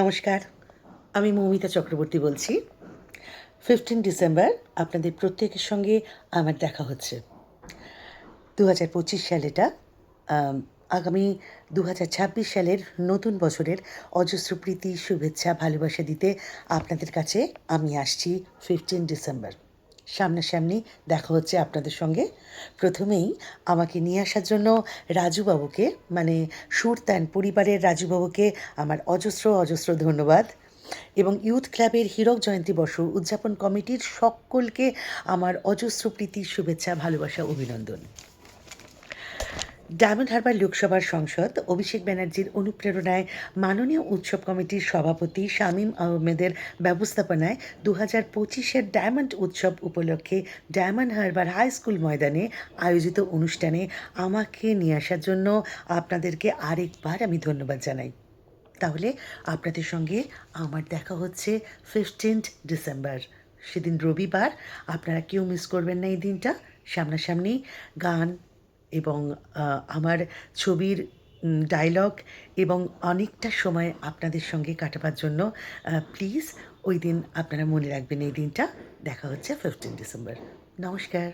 নমস্কার, আমি মৌমিতা চক্রবর্তী বলছি। ফিফটিন ডিসেম্বর আপনাদের প্রত্যেকের সঙ্গে আমার দেখা হচ্ছে। দু হাজার পঁচিশ সালেটা আগামী দু হাজার ছাব্বিশ সালের নতুন বছরের অজস্র প্রীতি, শুভেচ্ছা, ভালোবাসা দিতে আপনাদের কাছে আমি আসছি ফিফটিন ডিসেম্বর সামনাসামনি দেখা হচ্ছে আপনাদের সঙ্গে। প্রথমেই আমাকে নিয়ে আসার জন্য রাজুবাবুকে মানে সুরতান পরিবারের রাজুবাবুকে আমার অজস্র অজস্র ধন্যবাদ। এবং ইউথ ক্লাবের হীরক জয়ন্তী বর্ষ উদযাপন কমিটির সকলকে আমার অজস্র প্রীতি শুভেচ্ছা, ভালোবাসা, অভিনন্দন। ডায়মন্ড হারবার লোকসভার সংসদ অভিষেক ব্যানার্জির অনুপ্রেরণায় মাননীয় উৎসব কমিটির সভাপতি শামীম আহমেদের ব্যবস্থাপনায় দু হাজার পঁচিশের ডায়মন্ড উৎসব উপলক্ষে ডায়মন্ড হারবার হাই স্কুল ময়দানে আয়োজিত অনুষ্ঠানে আমাকে নিয়ে আসার জন্য আপনাদেরকে আরেকবার আমি ধন্যবাদ জানাই। তাহলে আপনাদের সঙ্গে আমার দেখা হচ্ছে ফিফটিন্থ ডিসেম্বর সেদিন রবিবার। আপনারা কেউ মিস করবেন না এই দিনটা। সামনাসামনি গান এবং আমার ছবির ডায়লগ এবং অনেকটা সময় আপনাদের সঙ্গে কাটাবার জন্য প্লিজ ওই দিন আপনারা মনে রাখবেন এই দিনটা। দেখা হচ্ছে ফিফটিন ডিসেম্বর নমস্কার।